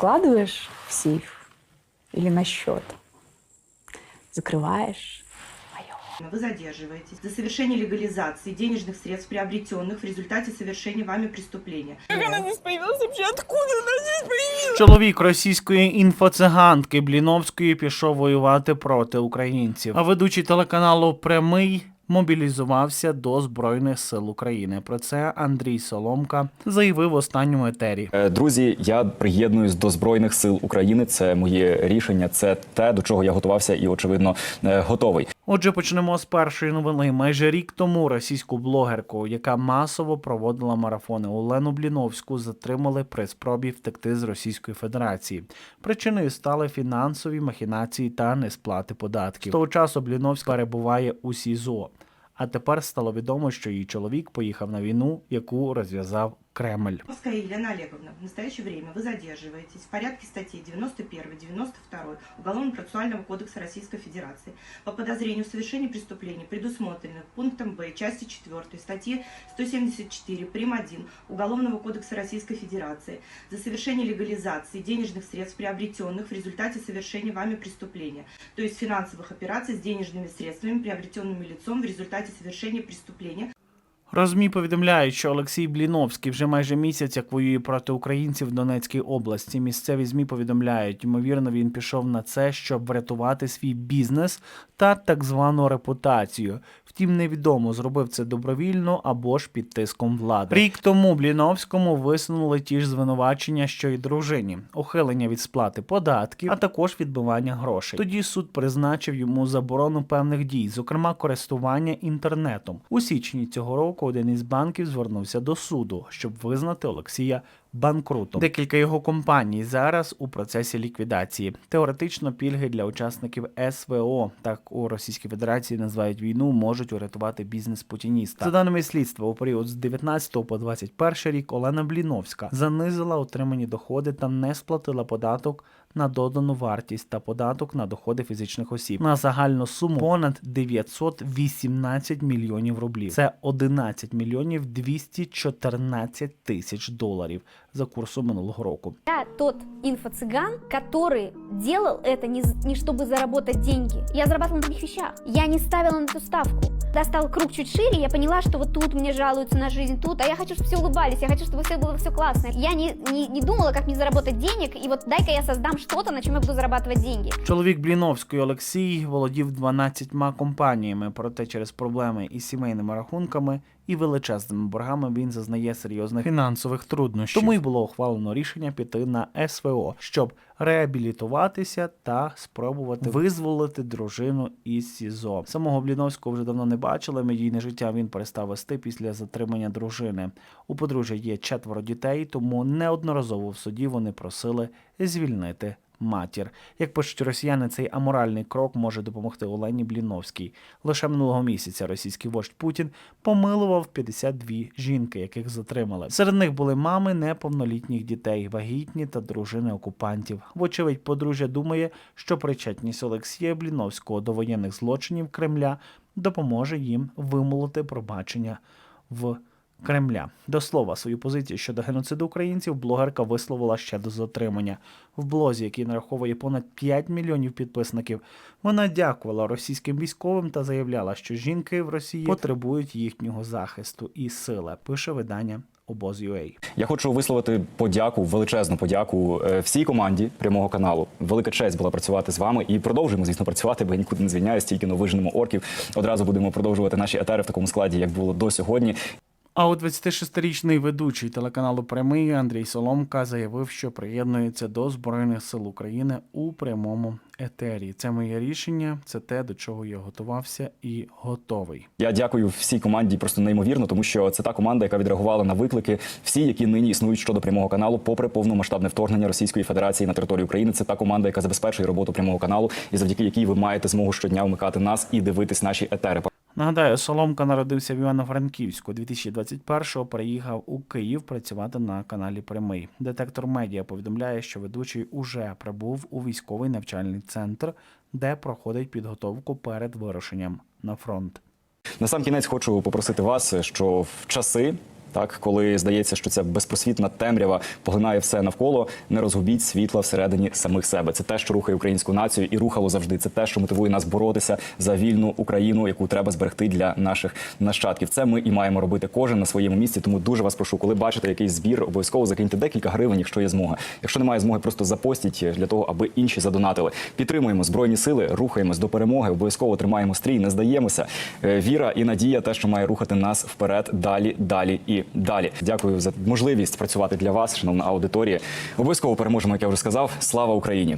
складываешь в сейф или на счет, закрываешь. Мое. Вы задерживаетесь за совершение легализации денежных средств, приобретенных в результате совершения вами преступления. Чоловік російської інфоцигантки Бліновської пішов воювати проти українців. А ведучий телеканалу Прямий мобілізувався до Збройних сил України. Про це Андрій Соломка заявив в останньому етері. Е, Друзі, я приєднуюсь до збройних сил України. Це моє рішення, це те, до чого я готувався, і очевидно е, готовий. Отже, почнемо з першої новини. Майже рік тому російську блогерку, яка масово проводила марафони Олену Бліновську, затримали при спробі втекти з Російської Федерації. Причиною стали фінансові махінації та несплати податків. З того часу Бліновська перебуває у СІЗО. А тепер стало відомо, що її чоловік поїхав на війну, яку розв'язав Кремль. Елена Олеговна, в настоящее время вы задерживаетесь в порядке статей 91-92 Уголовно-процессуального кодекса Российской Федерации по подозрению в совершении преступлений, предусмотренных пунктом Б части 4 статьи 174 прим. 1 Уголовного кодекса Российской Федерации за совершение легализации денежных средств, приобретенных в результате совершения вами преступления, то есть финансовых операций с денежными средствами, приобретенными лицом в результате совершения преступления, Розмі повідомляють, що Олексій Бліновський вже майже місяць як воює проти українців в Донецькій області. Місцеві змі повідомляють, ймовірно, він пішов на це, щоб врятувати свій бізнес та так звану репутацію. Втім, невідомо зробив це добровільно або ж під тиском влади. Рік тому Бліновському висунули ті ж звинувачення, що й дружині: ухилення від сплати податків, а також відбивання грошей. Тоді суд призначив йому заборону певних дій, зокрема користування інтернетом. У січні цього року один із банків звернувся до суду, щоб визнати Олексія банкрутом. Декілька його компаній зараз у процесі ліквідації. Теоретично пільги для учасників СВО, так у Російській Федерації називають війну, можуть урятувати бізнес путініста. За даними слідства, у період з 19 по 21 рік Олена Бліновська занизила отримані доходи та не сплатила податок на додану вартість та податок на доходи фізичних осіб на загальну суму понад 918 мільйонів рублів. Це 11 мільйонів 214 тисяч доларів за курсом минулого року. Я тот инфо-цыган, который делал это не, з- не чтобы заработать деньги. Я зарабатывала на других вещах. Я не ставила на эту ставку. Когда стал круг чуть шире, я поняла, что вот тут мне жалуются на жизнь, тут, а я хочу, чтобы все улыбались, я хочу, чтобы у всех было все классно. Я не, не, не думала, как мне заработать денег, и вот дай-ка я создам что-то, на чем я буду зарабатывать деньги. Чоловік Бліновської Олексій володів 12 компаніями, проте через проблеми із сімейними рахунками і величезними боргами він зазнає серйозних фінансових труднощів. Тому й було ухвалено рішення піти на СВО, щоб реабілітуватися та спробувати визволити дружину із СІЗО. Самого Бліновського вже давно не бачили. Медійне життя він перестав вести після затримання дружини. У подружжя є четверо дітей, тому неодноразово в суді вони просили звільнити матір. Як пишуть росіяни, цей аморальний крок може допомогти Олені Бліновській. Лише минулого місяця російський вождь Путін помилував 52 жінки, яких затримали. Серед них були мами неповнолітніх дітей, вагітні та дружини окупантів. Вочевидь, подружжя думає, що причетність Олексія Бліновського до воєнних злочинів Кремля допоможе їм вимолити пробачення в Кремля. До слова, свою позицію щодо геноциду українців блогерка висловила ще до затримання. В блозі, який нараховує понад 5 мільйонів підписників, вона дякувала російським військовим та заявляла, що жінки в Росії потребують їхнього захисту і сили. Пише видання Обоз.ua. Я хочу висловити подяку, величезну подяку е, всій команді прямого каналу. Велика честь була працювати з вами і продовжуємо, звісно, працювати, бо я нікуди не звільняюсь, тільки но виженемо орків. Одразу будемо продовжувати наші етери в такому складі, як було до сьогодні. А от 26-річний ведучий телеканалу Прямий Андрій Соломка заявив, що приєднується до Збройних сил України у прямому етері. Це моє рішення, це те, до чого я готувався і готовий. Я дякую всій команді просто неймовірно, тому що це та команда, яка відреагувала на виклики, всі, які нині існують щодо прямого каналу, попри повномасштабне вторгнення Російської Федерації на територію України. Це та команда, яка забезпечує роботу прямого каналу, і завдяки якій ви маєте змогу щодня вмикати нас і дивитись наші етери. Нагадаю, Соломка народився в Івано-Франківську. 2021-го приїхав у Київ працювати на каналі Прямий. Детектор медіа повідомляє, що ведучий уже прибув у військовий навчальний центр, де проходить підготовку перед вирушенням на фронт. На сам кінець хочу попросити вас, що в часи Так, коли здається, що ця безпросвітна темрява поглинає все навколо, не розгубіть світла всередині самих себе. Це те, що рухає українську націю і рухало завжди. Це те, що мотивує нас боротися за вільну Україну, яку треба зберегти для наших нащадків. Це ми і маємо робити кожен на своєму місці. Тому дуже вас прошу, коли бачите якийсь збір, обов'язково закиньте декілька гривень, якщо є змога. Якщо немає змоги, просто запостіть для того, аби інші задонатили. Підтримуємо збройні сили, рухаємось до перемоги. Обов'язково тримаємо стрій, не здаємося. Е, Віра і надія, те, що має рухати нас вперед, далі, далі далі. Дякую за можливість працювати для вас, шановна аудиторія. Обов'язково переможемо, як я вже сказав. Слава Україні!